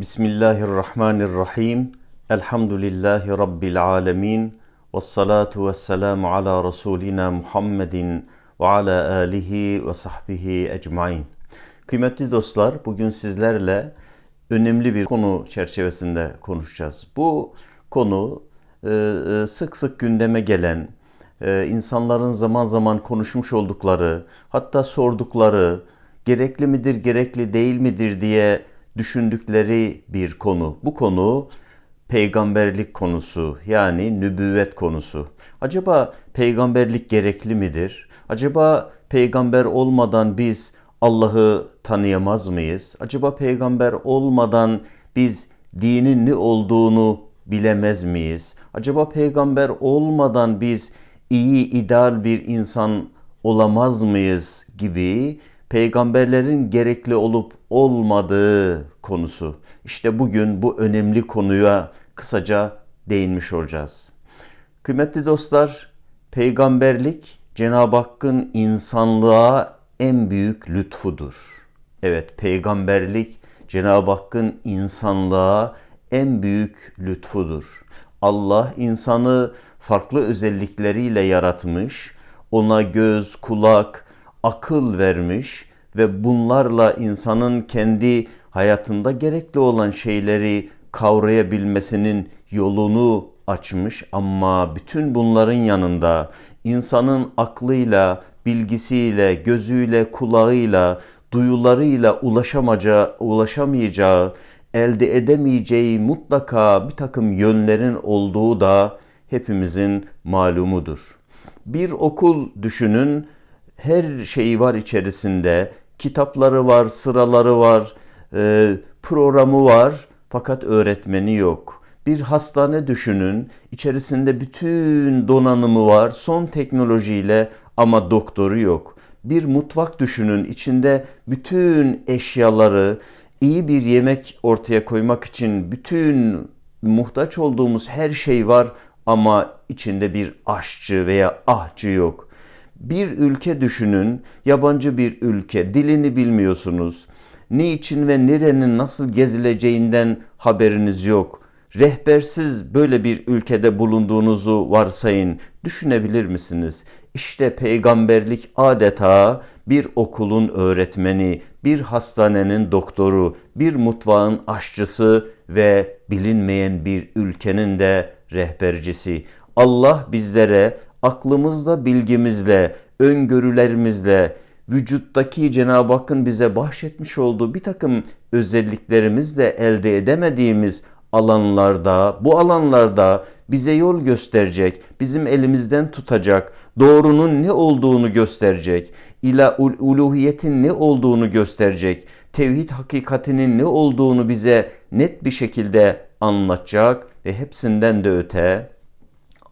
Bismillahirrahmanirrahim. Elhamdülillahi Rabbil alemin. Ve salatu ve selamu ala Resulina Muhammedin ve ala alihi ve sahbihi ecmain. Kıymetli dostlar, bugün sizlerle önemli bir konu çerçevesinde konuşacağız. Bu konu e, e, sık sık gündeme gelen, e, insanların zaman zaman konuşmuş oldukları, hatta sordukları, gerekli midir, gerekli değil midir diye düşündükleri bir konu. Bu konu peygamberlik konusu yani nübüvvet konusu. Acaba peygamberlik gerekli midir? Acaba peygamber olmadan biz Allah'ı tanıyamaz mıyız? Acaba peygamber olmadan biz dinin ne olduğunu bilemez miyiz? Acaba peygamber olmadan biz iyi, ideal bir insan olamaz mıyız gibi peygamberlerin gerekli olup olmadığı konusu. İşte bugün bu önemli konuya kısaca değinmiş olacağız. Kıymetli dostlar, peygamberlik Cenab-ı Hakk'ın insanlığa en büyük lütfudur. Evet, peygamberlik Cenab-ı Hakk'ın insanlığa en büyük lütfudur. Allah insanı farklı özellikleriyle yaratmış, ona göz, kulak, akıl vermiş ve bunlarla insanın kendi hayatında gerekli olan şeyleri kavrayabilmesinin yolunu açmış ama bütün bunların yanında insanın aklıyla, bilgisiyle, gözüyle, kulağıyla, duyularıyla ulaşamayacağı, ulaşamayacağı, elde edemeyeceği mutlaka bir takım yönlerin olduğu da hepimizin malumudur. Bir okul düşünün, her şeyi var içerisinde. Kitapları var, sıraları var, e, programı var fakat öğretmeni yok. Bir hastane düşünün, içerisinde bütün donanımı var, son teknolojiyle ama doktoru yok. Bir mutfak düşünün, içinde bütün eşyaları, iyi bir yemek ortaya koymak için bütün muhtaç olduğumuz her şey var ama içinde bir aşçı veya ahçı yok. Bir ülke düşünün, yabancı bir ülke, dilini bilmiyorsunuz. Niçin ve nerenin nasıl gezileceğinden haberiniz yok. Rehbersiz böyle bir ülkede bulunduğunuzu varsayın. Düşünebilir misiniz? İşte peygamberlik adeta bir okulun öğretmeni, bir hastanenin doktoru, bir mutfağın aşçısı ve bilinmeyen bir ülkenin de rehbercisi. Allah bizlere aklımızla, bilgimizle, öngörülerimizle, vücuttaki Cenab-ı Hakk'ın bize bahşetmiş olduğu bir takım özelliklerimizle elde edemediğimiz alanlarda, bu alanlarda bize yol gösterecek, bizim elimizden tutacak, doğrunun ne olduğunu gösterecek, ila uluhiyetin ne olduğunu gösterecek, tevhid hakikatinin ne olduğunu bize net bir şekilde anlatacak ve hepsinden de öte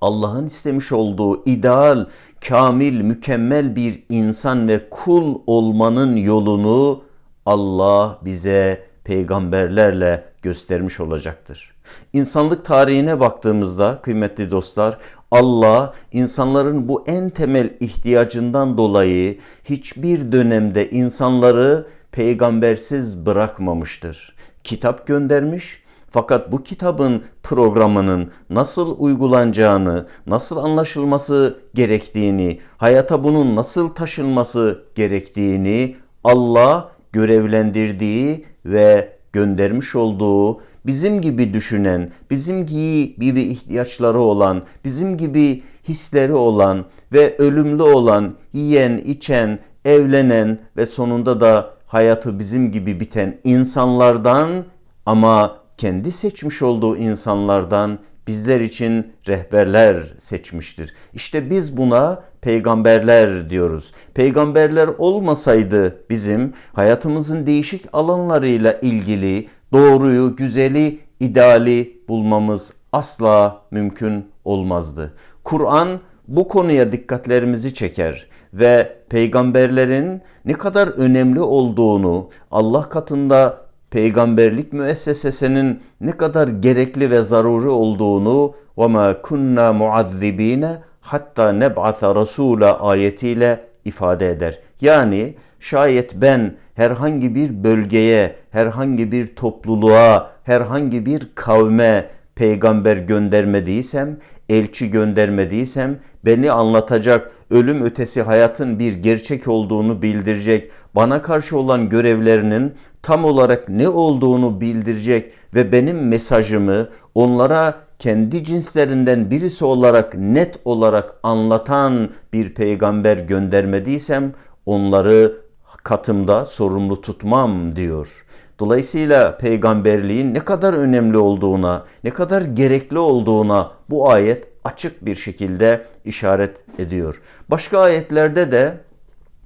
Allah'ın istemiş olduğu ideal, kamil, mükemmel bir insan ve kul olmanın yolunu Allah bize peygamberlerle göstermiş olacaktır. İnsanlık tarihine baktığımızda kıymetli dostlar Allah insanların bu en temel ihtiyacından dolayı hiçbir dönemde insanları peygambersiz bırakmamıştır. Kitap göndermiş, fakat bu kitabın programının nasıl uygulanacağını, nasıl anlaşılması gerektiğini, hayata bunun nasıl taşınması gerektiğini Allah görevlendirdiği ve göndermiş olduğu bizim gibi düşünen, bizim gibi ihtiyaçları olan, bizim gibi hisleri olan ve ölümlü olan, yiyen, içen, evlenen ve sonunda da hayatı bizim gibi biten insanlardan ama kendi seçmiş olduğu insanlardan bizler için rehberler seçmiştir. İşte biz buna peygamberler diyoruz. Peygamberler olmasaydı bizim hayatımızın değişik alanlarıyla ilgili doğruyu, güzeli, ideali bulmamız asla mümkün olmazdı. Kur'an bu konuya dikkatlerimizi çeker ve peygamberlerin ne kadar önemli olduğunu, Allah katında peygamberlik müessesesinin ne kadar gerekli ve zaruri olduğunu ve ma kunna muazzibine hatta neb'ata rasula ayetiyle ifade eder. Yani Şayet ben herhangi bir bölgeye, herhangi bir topluluğa, herhangi bir kavme peygamber göndermediysem, elçi göndermediysem, beni anlatacak, ölüm ötesi hayatın bir gerçek olduğunu bildirecek, bana karşı olan görevlerinin tam olarak ne olduğunu bildirecek ve benim mesajımı onlara kendi cinslerinden birisi olarak net olarak anlatan bir peygamber göndermediysem onları katımda sorumlu tutmam diyor. Dolayısıyla peygamberliğin ne kadar önemli olduğuna, ne kadar gerekli olduğuna bu ayet açık bir şekilde işaret ediyor. Başka ayetlerde de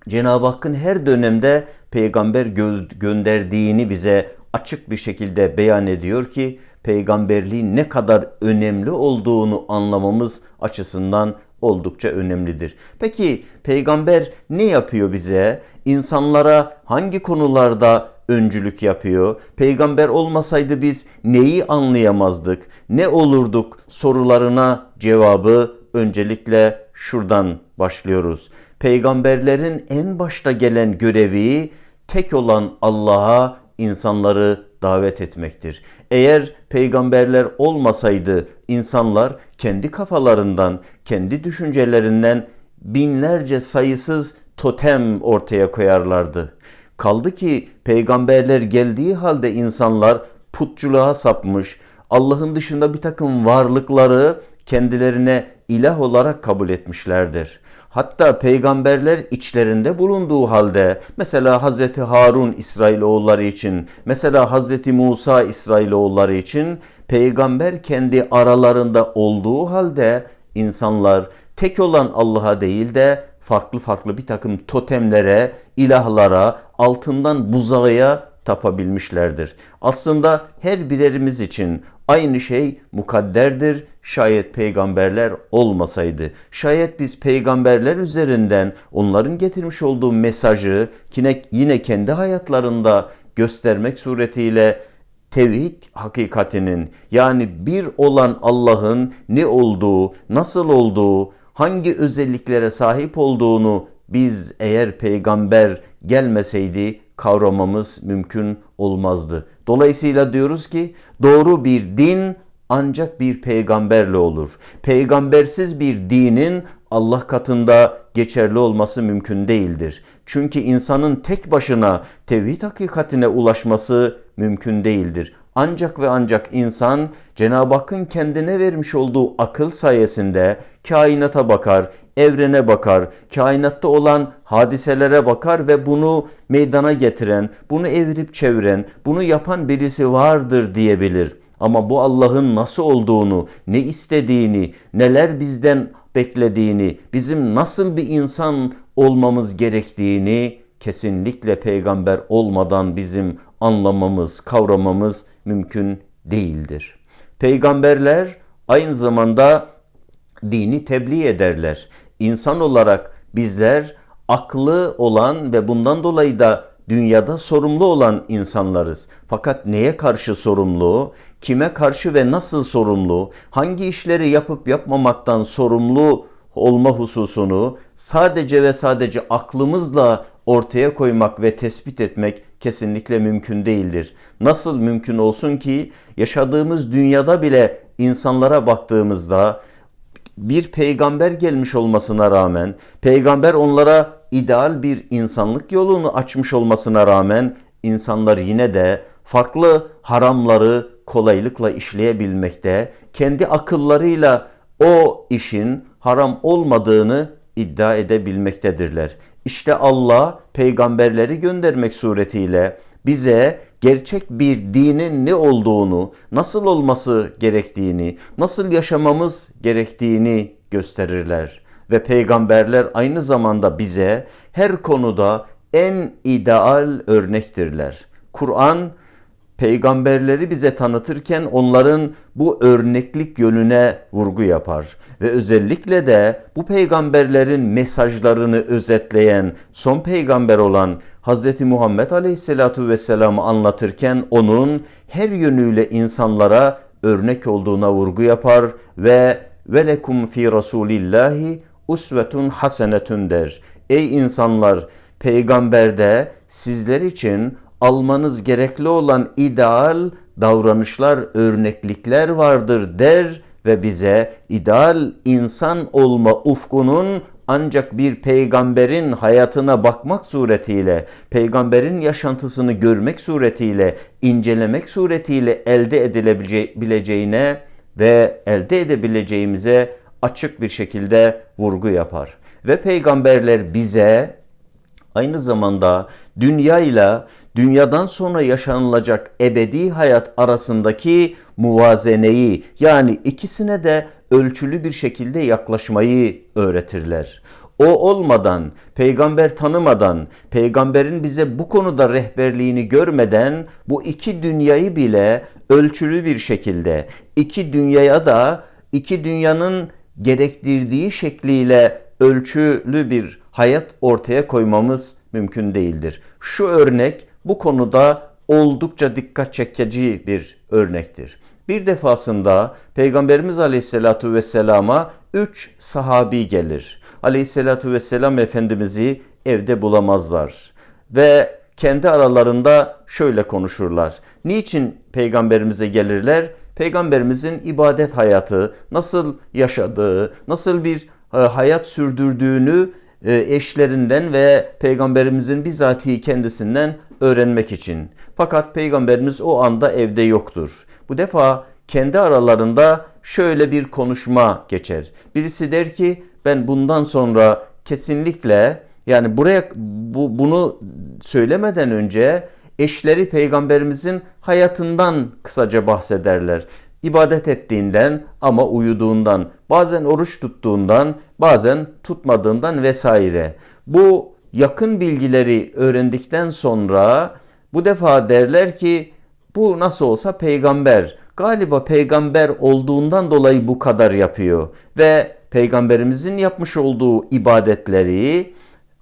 Cenab-ı Hakk'ın her dönemde peygamber gö- gönderdiğini bize açık bir şekilde beyan ediyor ki peygamberliğin ne kadar önemli olduğunu anlamamız açısından oldukça önemlidir. Peki peygamber ne yapıyor bize? İnsanlara hangi konularda öncülük yapıyor? Peygamber olmasaydı biz neyi anlayamazdık? Ne olurduk? Sorularına cevabı öncelikle şuradan başlıyoruz. Peygamberlerin en başta gelen görevi tek olan Allah'a insanları davet etmektir. Eğer peygamberler olmasaydı insanlar kendi kafalarından, kendi düşüncelerinden binlerce sayısız totem ortaya koyarlardı. Kaldı ki peygamberler geldiği halde insanlar putçuluğa sapmış, Allah'ın dışında bir takım varlıkları kendilerine ilah olarak kabul etmişlerdir. Hatta peygamberler içlerinde bulunduğu halde mesela Hazreti Harun İsrailoğulları için, mesela Hazreti Musa İsrailoğulları için peygamber kendi aralarında olduğu halde insanlar tek olan Allah'a değil de farklı farklı bir takım totemlere, ilahlara, altından buzağıya tapabilmişlerdir. Aslında her birerimiz için aynı şey mukadderdir. Şayet peygamberler olmasaydı, şayet biz peygamberler üzerinden onların getirmiş olduğu mesajı yine, kendi hayatlarında göstermek suretiyle tevhid hakikatinin yani bir olan Allah'ın ne olduğu, nasıl olduğu, hangi özelliklere sahip olduğunu biz eğer peygamber gelmeseydi kavramamız mümkün olmazdı. Dolayısıyla diyoruz ki doğru bir din ancak bir peygamberle olur. Peygambersiz bir dinin Allah katında geçerli olması mümkün değildir. Çünkü insanın tek başına tevhid hakikatine ulaşması mümkün değildir. Ancak ve ancak insan Cenab-ı Hakk'ın kendine vermiş olduğu akıl sayesinde kainata bakar, evrene bakar, kainatta olan hadiselere bakar ve bunu meydana getiren, bunu evirip çeviren, bunu yapan birisi vardır diyebilir. Ama bu Allah'ın nasıl olduğunu, ne istediğini, neler bizden beklediğini, bizim nasıl bir insan olmamız gerektiğini kesinlikle peygamber olmadan bizim anlamamız, kavramamız mümkün değildir. Peygamberler aynı zamanda dini tebliğ ederler. İnsan olarak bizler aklı olan ve bundan dolayı da dünyada sorumlu olan insanlarız. Fakat neye karşı sorumlu, kime karşı ve nasıl sorumlu, hangi işleri yapıp yapmamaktan sorumlu olma hususunu sadece ve sadece aklımızla ortaya koymak ve tespit etmek kesinlikle mümkün değildir. Nasıl mümkün olsun ki yaşadığımız dünyada bile insanlara baktığımızda bir peygamber gelmiş olmasına rağmen, peygamber onlara ideal bir insanlık yolunu açmış olmasına rağmen insanlar yine de farklı haramları kolaylıkla işleyebilmekte, kendi akıllarıyla o işin haram olmadığını iddia edebilmektedirler. İşte Allah peygamberleri göndermek suretiyle bize gerçek bir dinin ne olduğunu, nasıl olması gerektiğini, nasıl yaşamamız gerektiğini gösterirler. Ve peygamberler aynı zamanda bize her konuda en ideal örnektirler. Kur'an peygamberleri bize tanıtırken onların bu örneklik yönüne vurgu yapar ve özellikle de bu peygamberlerin mesajlarını özetleyen son peygamber olan Hz. Muhammed Aleyhisselatu Vesselam'ı anlatırken onun her yönüyle insanlara örnek olduğuna vurgu yapar ve velekum fi rasulillahi usvetun hasenetun der. Ey insanlar peygamberde sizler için almanız gerekli olan ideal davranışlar, örneklikler vardır der ve bize ideal insan olma ufkunun ancak bir peygamberin hayatına bakmak suretiyle, peygamberin yaşantısını görmek suretiyle, incelemek suretiyle elde edilebileceğine ve elde edebileceğimize açık bir şekilde vurgu yapar. Ve peygamberler bize aynı zamanda dünya ile dünyadan sonra yaşanılacak ebedi hayat arasındaki muvazeneyi yani ikisine de ölçülü bir şekilde yaklaşmayı öğretirler. O olmadan, peygamber tanımadan, peygamberin bize bu konuda rehberliğini görmeden bu iki dünyayı bile ölçülü bir şekilde, iki dünyaya da iki dünyanın gerektirdiği şekliyle ölçülü bir hayat ortaya koymamız mümkün değildir. Şu örnek bu konuda oldukça dikkat çekici bir örnektir. Bir defasında Peygamberimiz Aleyhisselatu Vesselam'a üç sahabi gelir. Aleyhisselatu Vesselam Efendimiz'i evde bulamazlar. Ve kendi aralarında şöyle konuşurlar. Niçin peygamberimize gelirler? Peygamberimizin ibadet hayatı, nasıl yaşadığı, nasıl bir e, hayat sürdürdüğünü e, eşlerinden ve peygamberimizin bizatihi kendisinden öğrenmek için. Fakat peygamberimiz o anda evde yoktur. Bu defa kendi aralarında şöyle bir konuşma geçer. Birisi der ki ben bundan sonra kesinlikle yani buraya bu, bunu söylemeden önce eşleri peygamberimizin hayatından kısaca bahsederler. İbadet ettiğinden ama uyuduğundan, bazen oruç tuttuğundan, bazen tutmadığından vesaire. Bu yakın bilgileri öğrendikten sonra bu defa derler ki bu nasıl olsa peygamber. Galiba peygamber olduğundan dolayı bu kadar yapıyor. Ve peygamberimizin yapmış olduğu ibadetleri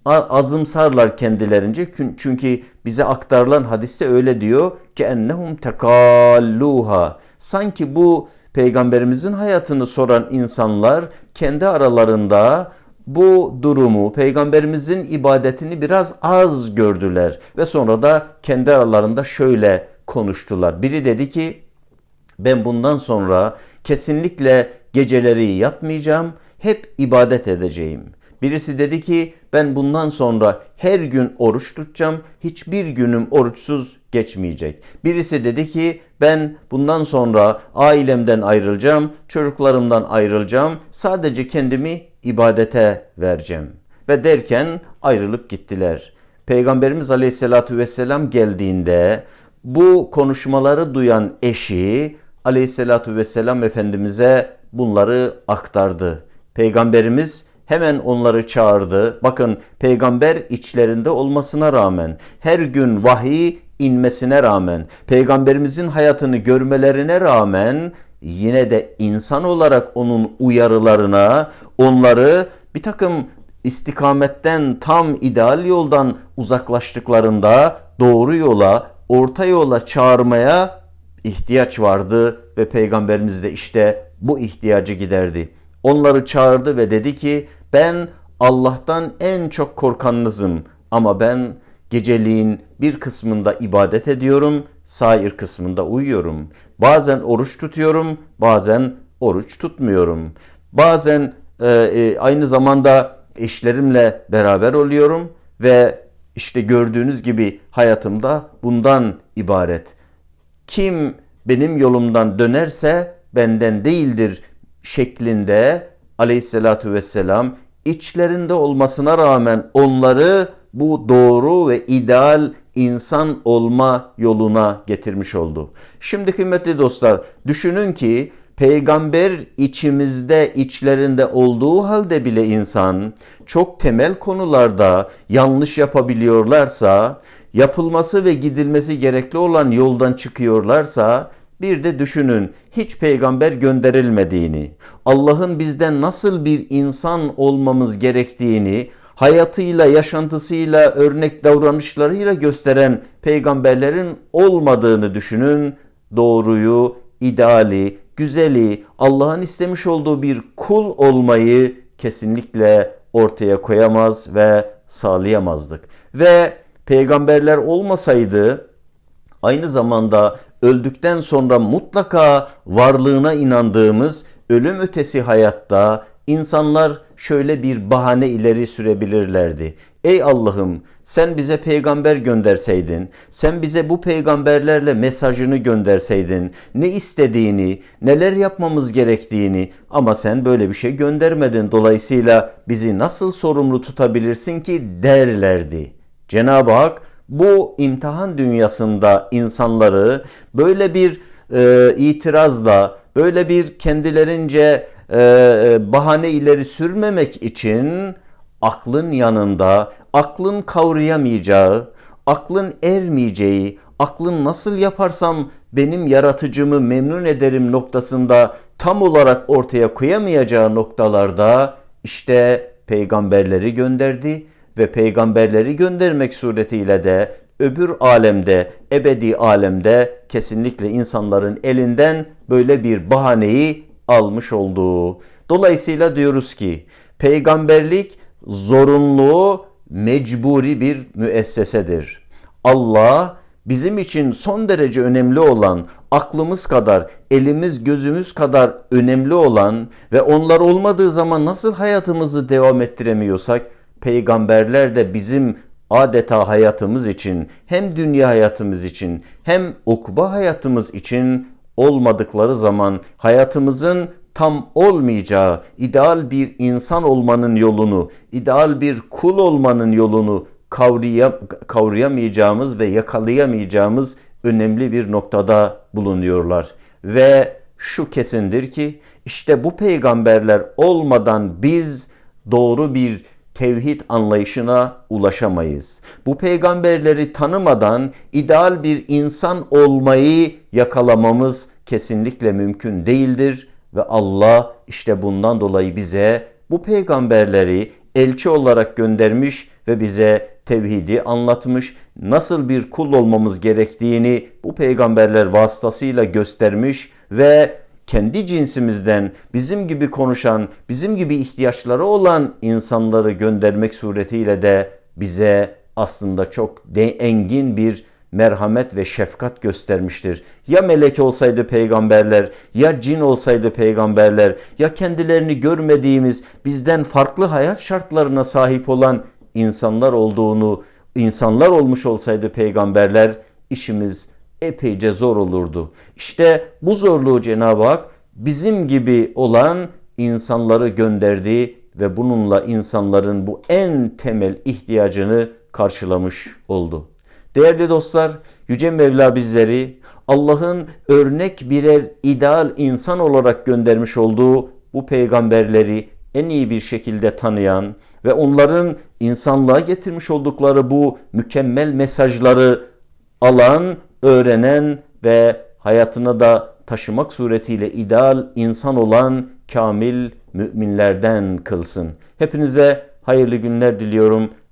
azımsarlar kendilerince. Çünkü bize aktarılan hadiste öyle diyor ki ennehum tekalluha. Sanki bu peygamberimizin hayatını soran insanlar kendi aralarında bu durumu peygamberimizin ibadetini biraz az gördüler ve sonra da kendi aralarında şöyle konuştular. Biri dedi ki ben bundan sonra kesinlikle geceleri yatmayacağım, hep ibadet edeceğim. Birisi dedi ki ben bundan sonra her gün oruç tutacağım, hiçbir günüm oruçsuz geçmeyecek. Birisi dedi ki ben bundan sonra ailemden ayrılacağım, çocuklarımdan ayrılacağım, sadece kendimi ibadete vereceğim. Ve derken ayrılıp gittiler. Peygamberimiz Aleyhisselatü Vesselam geldiğinde bu konuşmaları duyan eşi Aleyhisselatü Vesselam Efendimiz'e bunları aktardı. Peygamberimiz hemen onları çağırdı. Bakın peygamber içlerinde olmasına rağmen her gün vahiy inmesine rağmen peygamberimizin hayatını görmelerine rağmen yine de insan olarak onun uyarılarına onları bir takım istikametten tam ideal yoldan uzaklaştıklarında doğru yola orta yola çağırmaya ihtiyaç vardı ve peygamberimiz de işte bu ihtiyacı giderdi. Onları çağırdı ve dedi ki ben Allah'tan en çok korkanınızım ama ben geceliğin bir kısmında ibadet ediyorum, sair kısmında uyuyorum. Bazen oruç tutuyorum, bazen oruç tutmuyorum. Bazen e, e, aynı zamanda eşlerimle beraber oluyorum ve işte gördüğünüz gibi hayatımda bundan ibaret. Kim benim yolumdan dönerse benden değildir şeklinde aleyhissalatü vesselam içlerinde olmasına rağmen onları bu doğru ve ideal insan olma yoluna getirmiş oldu. Şimdi kıymetli dostlar düşünün ki peygamber içimizde içlerinde olduğu halde bile insan çok temel konularda yanlış yapabiliyorlarsa, yapılması ve gidilmesi gerekli olan yoldan çıkıyorlarsa bir de düşünün hiç peygamber gönderilmediğini, Allah'ın bizden nasıl bir insan olmamız gerektiğini hayatıyla, yaşantısıyla, örnek davranışlarıyla gösteren peygamberlerin olmadığını düşünün. Doğruyu, ideali, güzeli, Allah'ın istemiş olduğu bir kul olmayı kesinlikle ortaya koyamaz ve sağlayamazdık. Ve peygamberler olmasaydı aynı zamanda öldükten sonra mutlaka varlığına inandığımız ölüm ötesi hayatta insanlar şöyle bir bahane ileri sürebilirlerdi. Ey Allah'ım sen bize peygamber gönderseydin, sen bize bu peygamberlerle mesajını gönderseydin, ne istediğini, neler yapmamız gerektiğini ama sen böyle bir şey göndermedin. Dolayısıyla bizi nasıl sorumlu tutabilirsin ki derlerdi. Cenab-ı Hak bu imtihan dünyasında insanları böyle bir e, itirazla, böyle bir kendilerince e, bahane ileri sürmemek için aklın yanında, aklın kavrayamayacağı, aklın ermeyeceği, aklın nasıl yaparsam benim yaratıcımı memnun ederim noktasında tam olarak ortaya koyamayacağı noktalarda işte peygamberleri gönderdi ve peygamberleri göndermek suretiyle de öbür alemde, ebedi alemde kesinlikle insanların elinden böyle bir bahaneyi almış olduğu. Dolayısıyla diyoruz ki peygamberlik zorunlu, mecburi bir müessesedir. Allah bizim için son derece önemli olan, aklımız kadar, elimiz gözümüz kadar önemli olan ve onlar olmadığı zaman nasıl hayatımızı devam ettiremiyorsak peygamberler de bizim adeta hayatımız için hem dünya hayatımız için hem ukba hayatımız için olmadıkları zaman hayatımızın tam olmayacağı, ideal bir insan olmanın yolunu, ideal bir kul olmanın yolunu kavrayam kavrayamayacağımız ve yakalayamayacağımız önemli bir noktada bulunuyorlar. Ve şu kesindir ki işte bu peygamberler olmadan biz doğru bir tevhid anlayışına ulaşamayız. Bu peygamberleri tanımadan ideal bir insan olmayı yakalamamız kesinlikle mümkün değildir ve Allah işte bundan dolayı bize bu peygamberleri elçi olarak göndermiş ve bize tevhidi anlatmış, nasıl bir kul olmamız gerektiğini bu peygamberler vasıtasıyla göstermiş ve kendi cinsimizden bizim gibi konuşan, bizim gibi ihtiyaçları olan insanları göndermek suretiyle de bize aslında çok de engin bir merhamet ve şefkat göstermiştir. Ya melek olsaydı peygamberler, ya cin olsaydı peygamberler, ya kendilerini görmediğimiz, bizden farklı hayat şartlarına sahip olan insanlar olduğunu, insanlar olmuş olsaydı peygamberler, işimiz epeyce zor olurdu. İşte bu zorluğu Cenab-ı Hak bizim gibi olan insanları gönderdi ve bununla insanların bu en temel ihtiyacını karşılamış oldu. Değerli dostlar, Yüce Mevla bizleri Allah'ın örnek birer ideal insan olarak göndermiş olduğu bu peygamberleri en iyi bir şekilde tanıyan ve onların insanlığa getirmiş oldukları bu mükemmel mesajları alan, öğrenen ve hayatına da taşımak suretiyle ideal insan olan kamil müminlerden kılsın. Hepinize hayırlı günler diliyorum.